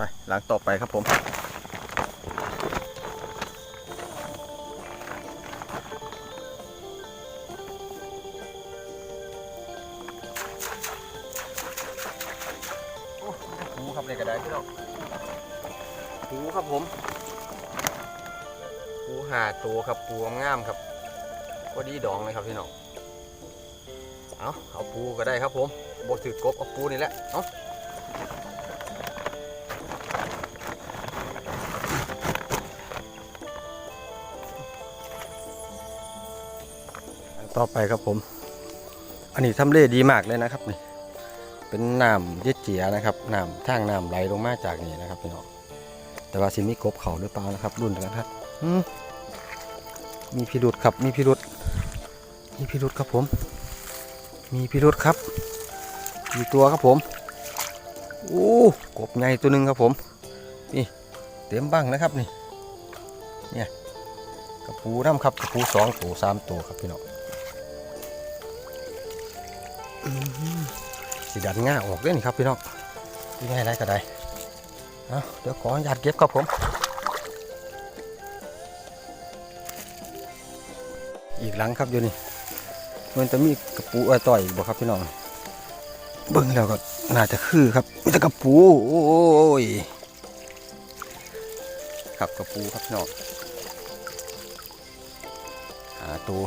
ไปหลังต่อไปครับผมโอ้หูครับเลยกระไดพี่น้องหูครับผมหูหาตัวครับปูงามๆครับพอดีดองเลยครับพี่น้องเอาเอาปูก็ได้ครับผมบถือกบเอาปูนี่แหละเอา ต่อไปครับผม อันนี้ทำเลดีมากเลยนะครับนี่ เป็นน้ำยึดเจียนะครับน้ำทางน้ำไหลลงมาจากนี่นะครับพี่น้อง แต่ว่าสิมีกบเขาหรือเปล่านะครับ รุ่นกันครับมีพิรุษครับ มีพิรุษมีพิรุษครับผม มีพิรุษครับกี่ตัวครับผม โอ้กบใหญ่ตัวหนึ่งครับผม นี่เต็มบ้างนะครับนี่ เนี่ยกระปูน้ำครับกระปูสองตัวสามตัวครับพี่น้อง สีดันง่าออกเลยนี่ครับพี่น้องที่ไงไรก็ได้เอาเดี๋ยวขออนุญาตเก็บครับผม อีกหลังครับอยู่นี่ มันจะมีกระปูเอ้ยต่อยอีกบ่ครับพี่น้อง เบิ่งแล้วก็น่าจะคือครับมีแต่กระปูโอ้ยครับกระปูครับน้องหาตัว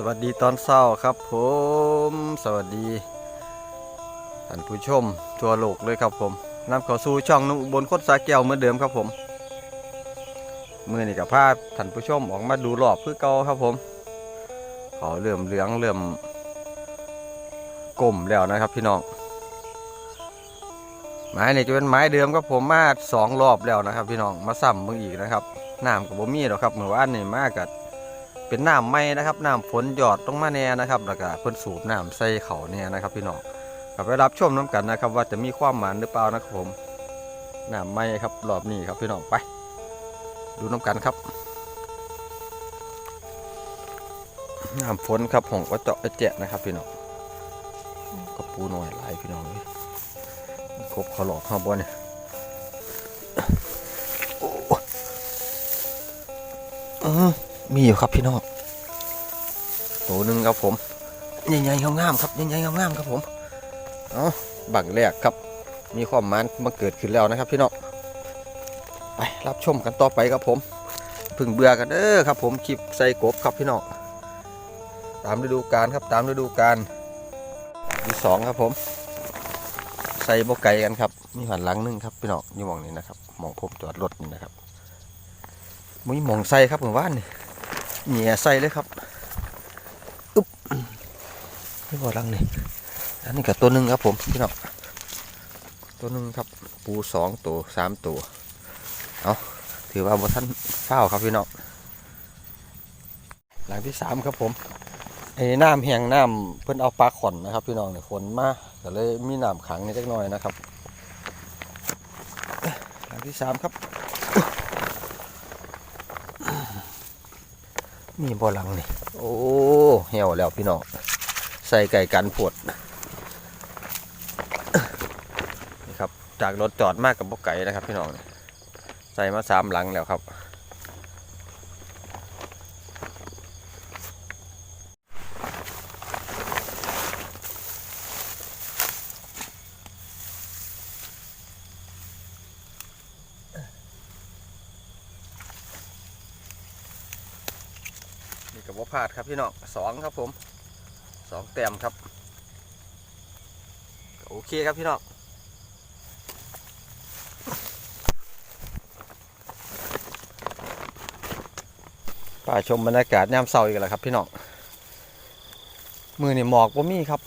สวัสดีตอนเช้าครับผมสวัสดีท่านผู้ชมทั่วโลกเลยครับผมนำข้าสู่ช่องนุ่งบนโคตรสาแก้วเหมือนเดิมครับผมมือนี่กับพาท่านผู้ชมออกมาดูรอบพื่อเก่าครับผมขาเริ่มเหลืองเริ่มกลมแล้วนะครับพี่น้องไม้นี่จะเป็นไม้เดิมครับผมมาสองรอบแล้วนะครับ พี่น้องมาซ้ำมึงอีกนะครับน้ำกับบ่มีหรอกครับเมื่อวานนี่มากัด เป็นน้ำไม้นะครับน้ำฝนหยอดลงมาแน่นะครับแล้วก็เพิ่นสูบน้ำใส่เขาเนี่ยนะครับ พี่น้องกับไปรับชมน้ำกันนะครับ ว่าจะมีความหมานหรือเปล่านะครับผมน้ำไม้ครับรอบนี้ครับพี่น้องไป ดูน้ำกันครับน้ำฝนครับของกระเจาะแจะนะครับ พี่น้องกระปูหน่อยหลายพี่น้องเลยครบเขาหลอกข้าวบนเนี่ยอ้อื้อ มีอยู่ครับพี่น้องตัวหนึ่งครับผมใหญ่ๆงามๆครับใหญ่ๆงามๆครับผมเอาบังแรกครับ มีความมันมาเกิดขึ้นแล้วนะครับพี่น้องไปรับชมกันต่อไปครับผมพึ่งเบื่อกันเด้อครับ ผมคลิปใส่กบครับพี่น้องตามฤดูกาลครับตามฤดูกาลที่สองครับผม ใส่บกไก่กันครับ มีหันหลังหนึงครับพี่น้องอยู่หมองนี้นะครับมองผมจอดรถนี่นะครับมีหมองใส่ครับเหมือนว่านนี่ เหนียใส่เลยครับอึ๊บนี่บ่อรังนี่อันนี้กับตัวหนึ่งครับผมพี่น้องตัวหนึ่งครับ ปูสองตัวสามตัวเอาถือว่าบท่านเฝ้าครับพี่น้องหลังที่สามครับผมไอ้น้ำแห้งน้ำเพิ่นเอาปลาขอนนะครับ พี่น้องเนี่ยขนมาก็เลยมีน้ำขังนิดหน่อยนะครับหลังที่สามครับ มีบ่อหลังนี่ โอ้เหี่ยวแล้วพี่น้องใส่ไก่กันผดนี่ครับ จากรถจอดมากกับบ่ไก่นะครับ พี่น้องใส่มาสามหลังแล้วครับ พลาดครับพี่น้องสองครับผมสองแต้มครับโอเคครับพี่น้องป่าชมบรรยากาศยามเช้าอีกแล้วครับพี่น้องมือนี่หมอกว่มีครับ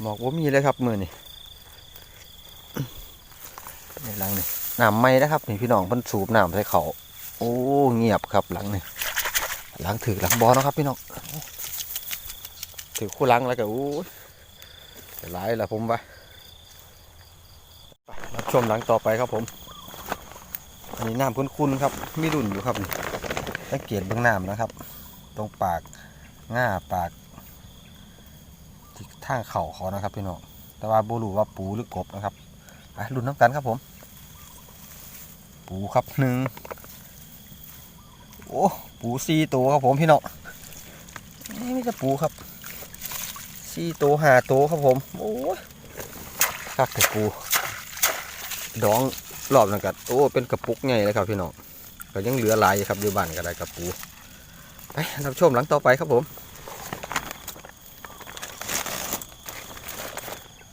หมอกว่มีเลยครับมือนี่นี่หลังนี่น้ำไม้นะครับนี่พี่น้องเพิ่นสูบน้ำใส่เขาโอ้เงียบครับหลังนี่ หลังถือหลังบอเนะครับพี่น้องถือคู่หลังแล้วก็อู้ยหลายละผมว่าไปรับชมหลังต่อไปครับผม อันนี้น้ำคุ้นๆครับมีรุ่นอยู่ครับนี่สังเกตเบื้องน้ำนะครับ ตรงปากง่าปากที่ทางเข่าเขานะครับพี่น้องแต่ว่าบูรูว่าปูหรือกบนะครับไปรุ่นน้ำกันครับผม ปูครับหนึ่ง โอ้ปูสี่ตัวครับผมพี่น้องนี่มีแต่ปูครับสี่ตัวหาตัวครับผมโอ้ยคักแต่ปูดองรอบนั่นกัโอ้เป็นกระปุกใหญ่เลยครับพี่น้องก็ยังเหลือหลายครับอยู่บ้านก็ได้กระปูไปรับชมหลังต่อไปครับผม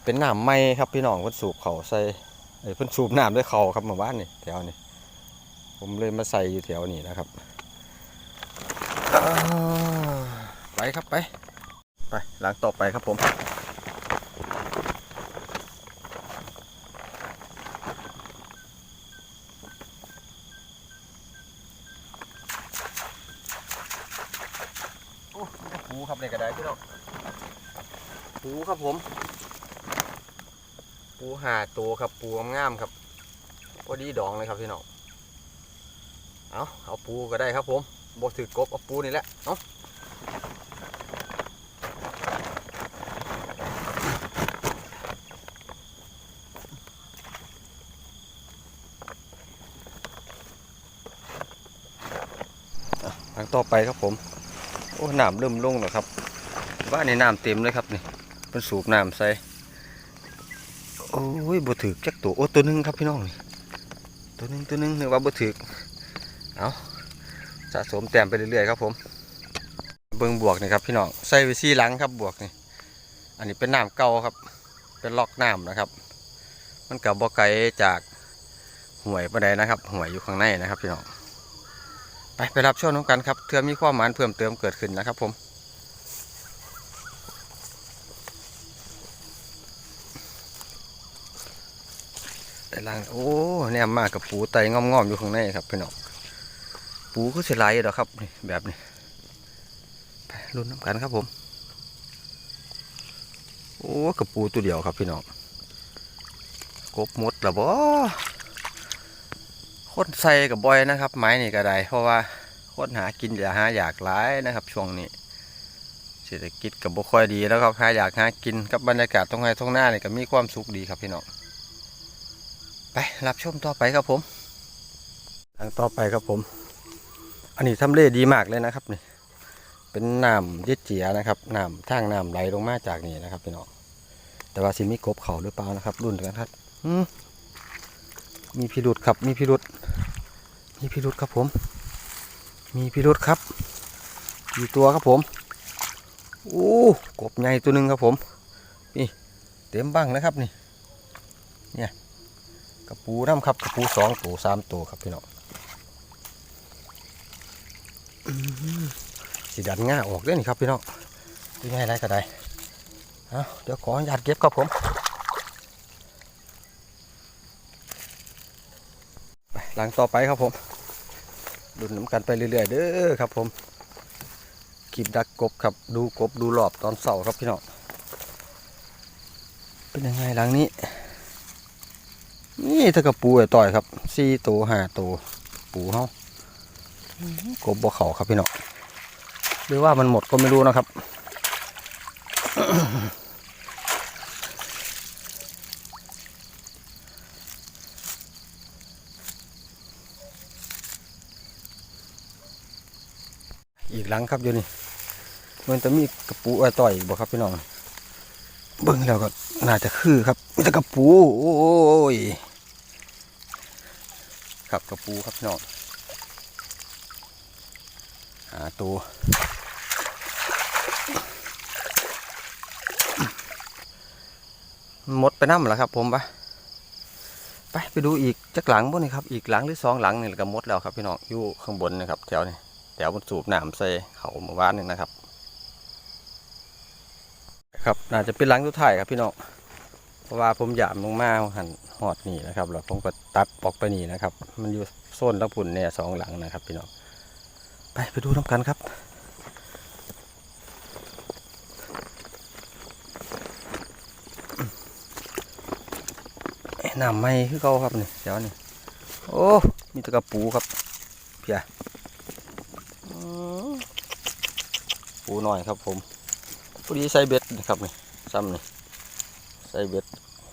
เป็นน้ำไหมครับพี่น้องเพิ่นสูบเขาใส่เพิ่นสูบน้ำด้วยเขาครับเมื่อวานนี่แถวนี้ผมเลยมาใส่อยู่แถวนี้นะครับ ไปครับไป ไปหลังต่อไปครับผมโอ้นี่ก็ปูครับในกระไดพี่น้องปูครับผม ปูหาตัวครับปูงามๆครับพอดีดองเลยครับพี่น้อง เอาเอาปูก็ได้ครับผม บถือกบเอาปูนี่แหละเอาะทางต่อไปครับผม โอ้น้ำเริ่มลงแล้วครับบ้านในน้ำเต็มเลยครับนี่เป็นสูบน้ำใส่โอ้ยบ่ถือจักตัวโอ้ตัวหนึงครับพี่น้องนี่ตัวหนึงตัวหนึงนึกว่าบ่ถือเอาะสมแต้มไปเรื่อยๆครับผมเบิ่งบวกนี่ครับพี่น้องใส่ไปซี่หลังครับบวกนี่อันนี้เป็นน้ำเก่าครับ เป็นล็อกน้ำนะครับ มันกับบ่ไกลจากห่วยปานใดนะครับห่วยอยู่ข้างในนะครับพี่น้องไปไปรับชมน้ำกันครับเพื่อมีความหมายเพิ่มเติมเกิดขึ้นนะครับผมแต่ล่างโอ้เนี่ยมากกับปูไตงอมๆอยู่ข้างในครับพี่น้อง ปูก็เสียไหลายดอกครับนี่แบบนี้ไปรุ่นน้ำกันครับผม โอ้กับปูตัวเดียวครับพี่น้องกบมดละบ่คนใส่กับบอยนะครับ ไม้นี่ก็ได้เพราะว่าคนหากินอย่าหาอยากหลายนะครับ ช่วงนี้เศรษฐกิจกับบ่ค่อยดีแล้วครับหาอยากหากินกับบรรยากาศตรงไห้ตรงหน้านี่ก็มีความสุขดีครับพี่น้องไปรับชมต่อไปครับผมทางต่อไปครับผม อันนี้ทำเลดีมากเลยนะครับนี่เป็นน้ำยึดเจียนะครับน้ำทางน้ำไหลลงมาจากนี่นะครับพี่น้องแต่ว่าสิมีกบเขาหรือเปล่านะครับ รุ่นกันครับมีพิรุษครับ มีพิรุษมีพิรุษครับผม มีพิรุษครับกี่ตัวครับผมโอ้กบใหญ่ตัวหนึ่งครับผมนี่เต็มบ้างนะครับนี่เนี่ยกระปูน้ำครับกระปูสองตัวสามตัวครับพี่น้อง สีดันง่าออกเลยนี่ครับพี่น้องที่ง่ายไรก็ได้เอาเดี๋ยวขออนุญาตเก็บครับผมหลังต่อไปครับผมดุนน้ำกันไปเรื่อยๆเด้อครับผมขีบดักกบครับดูกบดูหลอบตอนเสาร์ครับพี่น้องเป็นยังไงหลังนี้ นี่ถ้ากระปูต่อยครับสี่ตัวห้าตัวปูเขา กบบ่เขาครับพี่น้องหรือว่ามันหมดก็ไม่รู้นะครับ อีกหลังครับอยู่นี่มันจะมีกระปูไอ้ต่อยอีกบ่ครับพี่น้องเบิ่งแล้วก็น่าจะคือครับมีแต่กระปูโอ้ยครับกระปูครับพี่น้อง หาตัวหมดไปน้ำแล้วครับ ผมปะไปไปดูอีกจักหลังบนนี่ครับอีกหลังหรือสองหลังนี่ก็หมดแล้วครับพี่น้องอยู่ข้างบนนะครับแถวนี้แถวบนสูบน้ำใส่เขาเมื่อวานนี่นะครับ ครับน่าจะเป็นหลังสุดท้ายครับพี่น้องเพราะว่าผมหยามลงมาหันหอดนี่นะครับแล้วผมก็ตัดออกไปนี่นะครับ มันอยู่โซนลักพุ่นเนี่ยสองหลังนะครับ พี่น้อง ไปไปดูน้ำกันครับน้ำไม่คือเก่าครับนี่เดี๋ยวนี่โอ้มีตะกระปูครับเพียอื้อปูหน่อยครับผมพอดีใส่เบ็ดนะครับนี่ซ้ำนี่ใส่เบ็ด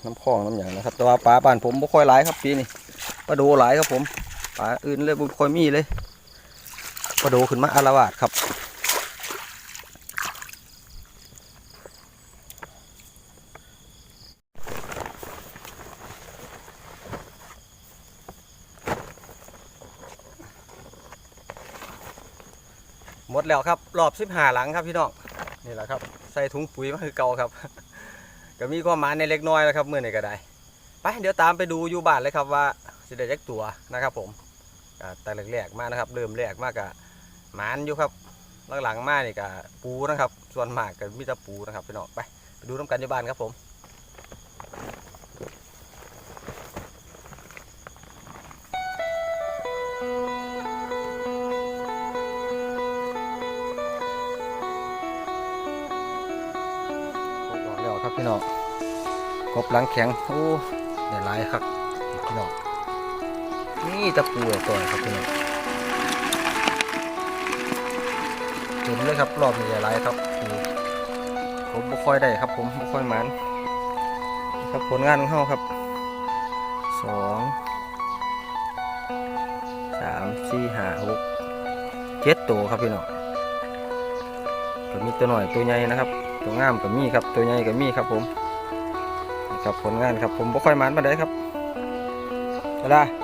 น้ำคลองน้ำอย่างนะครับแต่ว่าปลาบ้านผมไม่ค่อยหลายครับปีนี้ปลาโดหลายครับผมปลาอื่นเลยบ่ค่อยมีเลย ปลาโดขึ้นมาอารวาสครับหมดแล้วครับ รอบสิบหาหลังครับพี่น้องนี่แหละครับ ใส่ถุงปุ๋ยมาคือเก่าครับ ก็มีความหมายในเล็กน้อยแล้วครับเมื่อไหร่ก็ได้ไปเดี๋ยวตามไปดูอยู่บ้านเลยครับว่าสิได้จักตัวนะครับผมแต่แรกๆมากนะครับ เริ่มแรกมากกับ หมานอยู่ครับหลังๆมานี่ก็ปูนะครับ ส่วนมากก็มีแต่ปูนะครับพี่น้องไปไปดูน้ำกันยบ้านครับผมบอกแล้วครับพี่น้องกบหลังแข็งโอ้ได้หลายครับพี่น้องนี่ตะปูตัวครับพี่น้อง เต็มเลยครับรอบนี้ได้หลายครับนี่ผมบ่ค่อยได้ครับ ผมบ่ค่อยหมันครับผลงานของเขาครับสองสามสี่ห้าหกเจ็ดตัวครับพี่น้องก็มีตัวหน่อยตัวใหญ่นะครับ ตัวงามก็มีครับตัวใหญ่ก็มีครับผมครับผลงานครับผมบ่ค่อยมันมาได้ครับเวลามา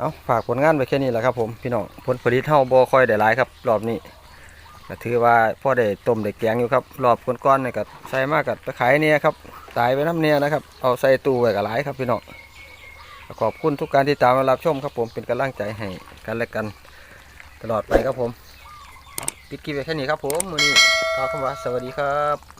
เอาฝากผลงานไว้แค่นี้แหละครับผมพี่น้องผลผลิตเท่าบ่ค่อยได้หลายครับ รอบนี้ก็ถือว่าพ่อได้ต้มได้แกงอยู่ครับ รอบก้อนๆเนี่ยก็ใส่มากกับตะไคร้เนี่ยครับตายไปน้ำเนี่ยนะครับเอาใส่ตู้ไว้ก็หลายครับพี่น้องขอบคุณทุกการที่ตามมารับชมครับผมเป็นกำลังใจให้กันและกัน ตลอดไปครับผมปิดคลิปไว้แค่นี้ครับผมมือนี้กล่าวคำว่าสวัสดีครับ